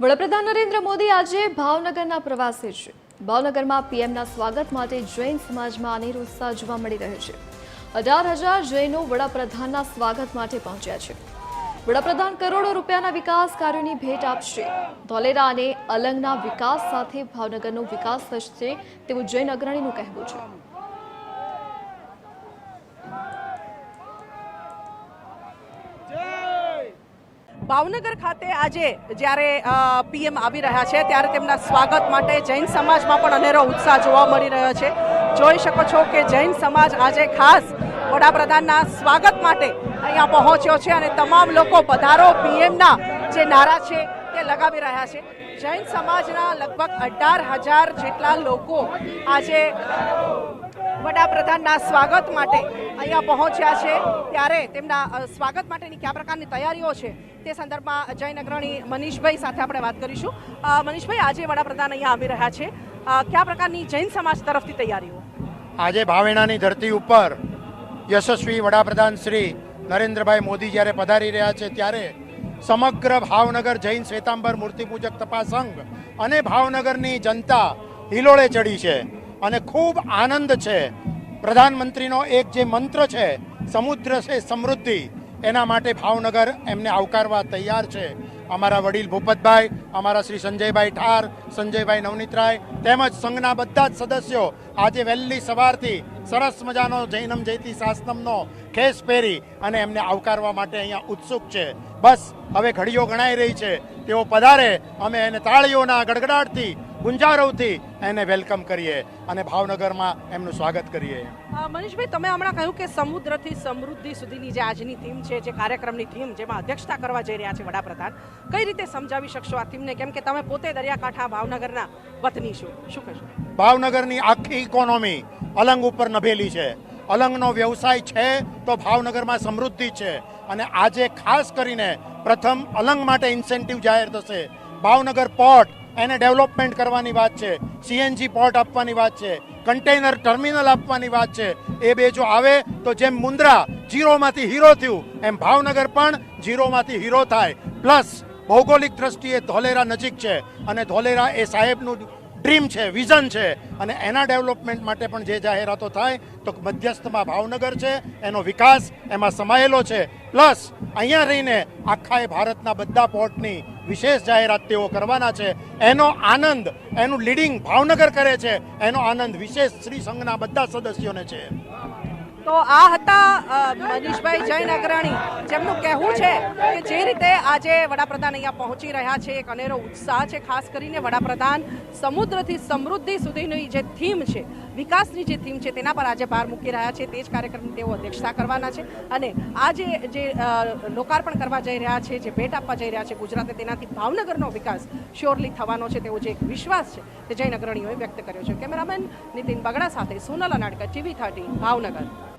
વડાપ્રધાન નરેન્દ્ર મોદી આજે ભાવનગરના પ્રવાસે છે. ભાવનગરમાં પીએમના સ્વાગત માટે જૈન સમાજમાં અનેરો ઉત્સાહ જોવા મળી રહ્યો છે. અઢાર હજાર જૈનો વડાપ્રધાનના સ્વાગત માટે પહોંચ્યા છે. વડાપ્રધાન કરોડો રૂપિયાના વિકાસ કાર્યોની ભેટ આપશે. ધોલેરા અને અલંગના વિકાસ સાથે ભાવનગરનો વિકાસ થશે તેવું જૈન અગ્રણીનું કહેવું છે. ભાવનગર ખાતે આજે જ્યારે પીએમ આવી રહ્યા છે, ત્યારે તેમના સ્વાગત માટે જૈન સમાજમાં પણ અનેરો ઉત્સાહ જોવા મળી રહ્યો છે. જોઈ શકો છો કે જૈન સમાજ આજે ખાસ વડાપ્રધાનના સ્વાગત માટે અહીંયા પહોંચ્યો છે અને તમામ લોકો પધારો પીએમના જે નારા છે તે લગાવી રહ્યા છે. જૈન સમાજના લગભગ અઢાર હજાર જેટલા લોકો આજે વડાપ્રધાનના સ્વાગત માટે અહીંયા પહોંચ્યા છે. ત્યારે તેમના સ્વાગત માટેની કયા પ્રકારની તૈયારીઓ છે તે સંદર્ભમાં જૈન અગ્રણી મનીષભાઈ સાથે આપણે વાત કરીશું. મનીષભાઈ, આજે વડાપ્રધાન અહીંયા આવી રહ્યા છે. કયા પ્રકારની જૈન સમાજ તરફથી તૈયારીઓ? આજે ભાવેણાની ધરતી ઉપર યશસ્વી વડાપ્રધાન શ્રી નરેન્દ્રભાઈ મોદી જ્યારે પધારી રહ્યા છે, ત્યારે સમગ્ર ભાવનગર જૈન શ્વેતાંબર મૂર્તિપૂજક તપાસ સંઘ અને ભાવનગરની જનતા હિલોળે ચડી છે. અને ખૂબ આનંદ છે. પ્રધાનમંત્રીનો એક જે મંત્ર છે, સમુદ્ર છે સમૃદ્ધિ એના માટે ભાવનગર એમને આવકારવા તૈયાર છે. અમારા વડીલ ભૂપતભાઈ, અમારા શ્રી સંજયભાઈ ઠાર, સંજયભાઈ નવનીતરાય તેમજ સંઘના બધા જ સદસ્યો આજે વહેલી સવારથી સરસ મજાનો જૈનમ જયતી શાસ્ત્રમનો ખેસ પહેરી અને એમને આવકારવા માટે અહીંયા ઉત્સુક છે. બસ, હવે ઘડીઓ ગણાઈ રહી છે. તેઓ પધારે, અમે એને તાળીઓના ગડગડાટથી ગુંજારવથી એને વેલકમ કરીએ અને ભાવનગરમાં એમનું સ્વાગત કરીએ. મનીષભાઈ તમે હમણાં કહ્યું કે સમુદ્રથી સમૃદ્ધિ સુધીની જે આજની થીમ છે જે કાર્યક્રમની થીમ જેમાં અધ્યક્ષતા કરવા જઈ રહ્યા છે વડાપ્રધાન કઈ રીતે સમજાવી શકશો આ થીમને કેમ કે તમે પોતે દરિયાકાંઠા ભાવનગરના વતની છો. શું કહેશો? ભાવનગરની આખી ઇકોનોમી અલંગ ઉપર નભેલી છે. અલંગનો વ્યવસાય છે તો ભાવનગરમાં સમૃદ્ધિ છે. અને આજે ખાસ કરીને પ્રથમ અલંગ માટે ઇન્સેન્ટિવ જાહેર થશે. ભાવનગર પોર્ટ એને ડેવલપમેન્ટ કરવાની વાત છે સીએનજી પોર્ટ આપવાની વાત છે, કન્ટેનર ટર્મિનલ આપવાની વાત છે. એ બે જો આવે તો જેમ મુન્દ્રા જીરોમાંથી હીરો થયું, એમ ભાવનગર પણ જીરોમાંથી હીરો થાય. પ્લસ ભૌગોલિક દ્રષ્ટિએ ધોલેરા નજીક છે અને ધોલેરા એ સાહેબનું ડ્રીમ છે વિઝન છે. અને એના ડેવલપમેન્ટ માટે પણ જે જાહેરાતો થાય, તો મધ્યસ્થમાં ભાવનગર છે, એનો વિકાસ એમાં સમાયેલો છે. પ્લસ અહીંયા રહીને આખા એ ભારતના બધા પોર્ટની વિશેષ જાહેરાત તેઓ કરવાના છે. એનો આનંદ, એનું લીડિંગ ભાવનગર કરે છે. એનો આનંદ વિશેષ શ્રી સંઘના બધા સદસ્યોને છે. તો આ હતા મનીષભાઈ જૈન અગ્રણી, જેમનું કહેવું છે કે જે રીતે આજે વડાપ્રધાન અહીંયા પહોંચી રહ્યા છે, એક અનેરો ઉત્સાહ છે, ખાસ કરીને વડાપ્રધાન સમુદ્રથી સમૃદ્ધિ સુધીની જે થીમ છે વિકાસની જે થીમ છે તેના પર આજે ભાર મૂકી રહ્યા છે. તે જ કાર્યક્રમની તેઓ અધ્યક્ષતા કરવાના છે. અને આજે જે લોકાર્પણ કરવા જઈ રહ્યા છે, જે ભેટ આપવા જઈ રહ્યા છે ગુજરાતે, તેનાથી ભાવનગરનો વિકાસ શ્યોરલી થવાનો છે. તેવો જે એક વિશ્વાસ છે તે જૈન અગ્રણીઓએ વ્યક્ત કર્યો છે. કેમેરામેન નીતિન બગડા સાથે સોનલ અનાડકર, ટીવી થર્ટી, ભાવનગર.